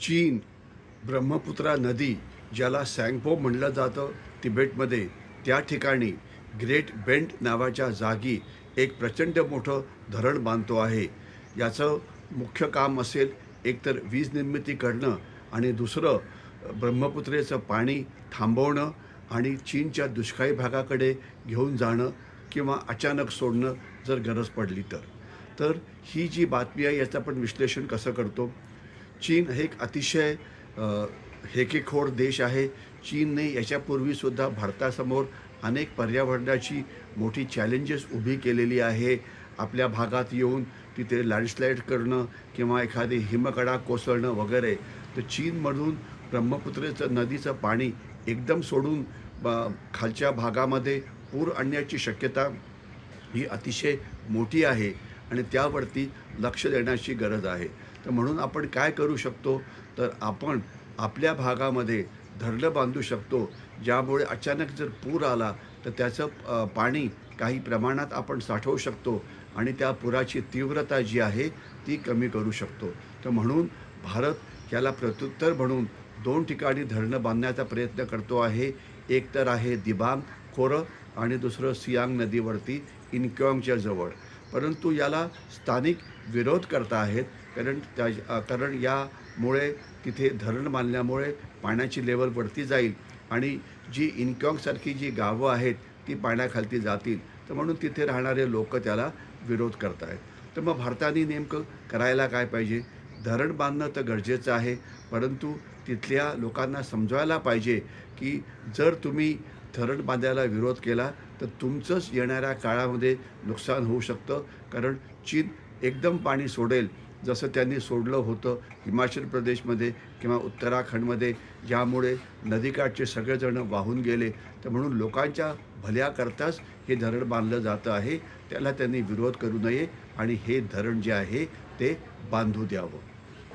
चीन ब्रह्मपुत्रा नदी ज्याला सँगपो म्हणलं जातं तिबेटमध्ये त्या ठिकाणी ग्रेट बेंट नावाच्या जागी एक प्रचंड मोठं धरण बांधतो आहे. याचं मुख्य काम असेल एकतर वीज निर्मिती करणं आणि दुसरं ब्रह्मपुत्रेचं पाणी थांबवणं आणि चीनच्या दुष्काळी भागाकडे घेऊन जाणं किंवा अचानक सोडणं जर गरज पडली तर. तर ही जी बातमी आहे याचं आपण विश्लेषण कसं करतो? चीन हे एक अतिशय हेकेखोर देश आहे. चीनने याच्यापूर्वीसुद्धा भारतासमोर अनेक पर्यावरणाची मोठी चॅलेंजेस उभी केलेली आहे. आपल्या भागात येऊन तिथे लँडस्लाईड करणं किंवा एखादी हिमकडा कोसळणं वगैरे. तर चीनमधून ब्रह्मपुत्रेचं नदीचं पाणी एकदम सोडून खालच्या भागामध्ये पूर आणण्याची शक्यता ही अतिशय मोठी आहे. आणि त्यावरती लक्ष देण्याची गरज आहे. तर म्हणून आपण काय करू शकतो? तर आपण आपल्या भागामध्ये धरणं बांधू शकतो. ज्यामुळे अचानक जर पूर आला तर त्याचं पाणी काही प्रमाणात आपण साठवू शकतो आणि त्या पुराची तीव्रता जी आहे ती कमी करू शकतो. तर म्हणून भारत याला प्रत्युत्तर म्हणून दोन ठिकाणी धरणं बांधण्याचा प्रयत्न करतो आहे. एक तर आहे दिबांग खोरं आणि दुसरं सियांग नदीवरती इनक्योंगच्या जवळ. परंतु याला स्थानिक विरोध करता आहेत कारण त्या कारण यामुळे तिथे धरण बांधल्यामुळे पाण्याची लेवल वरती जाईल आणि जी इनक्योंगसारखी जी गावं आहेत ती पाण्याखालती जातील. तर म्हणून तिथे राहणारे लोक त्याला विरोध करत आहेत. तर मग भारताने नेमकं करायला काय पाहिजे? धरण बांधणं तर गरजेचं आहे परंतु तिथल्या लोकांना समजवायला पाहिजे की जर तुम्ही धरण बांधायला विरोध केला तर तुमचंच येणाऱ्या काळामध्ये नुकसान होऊ शकतं. कारण चीन एकदम पाणी सोडेल. जसं त्यांनी सोडलं होतं हिमाचल प्रदेशमध्ये किंवा उत्तराखंडमध्ये ज्यामुळे नदीकाठचे सगळेजण वाहून गेले. तर म्हणून लोकांच्या भल्याकरताच हे धरण बांधलं जातं आहे. त्याला त्यांनी विरोध करू नये आणि हे धरण जे आहे ते बांधू द्यावं.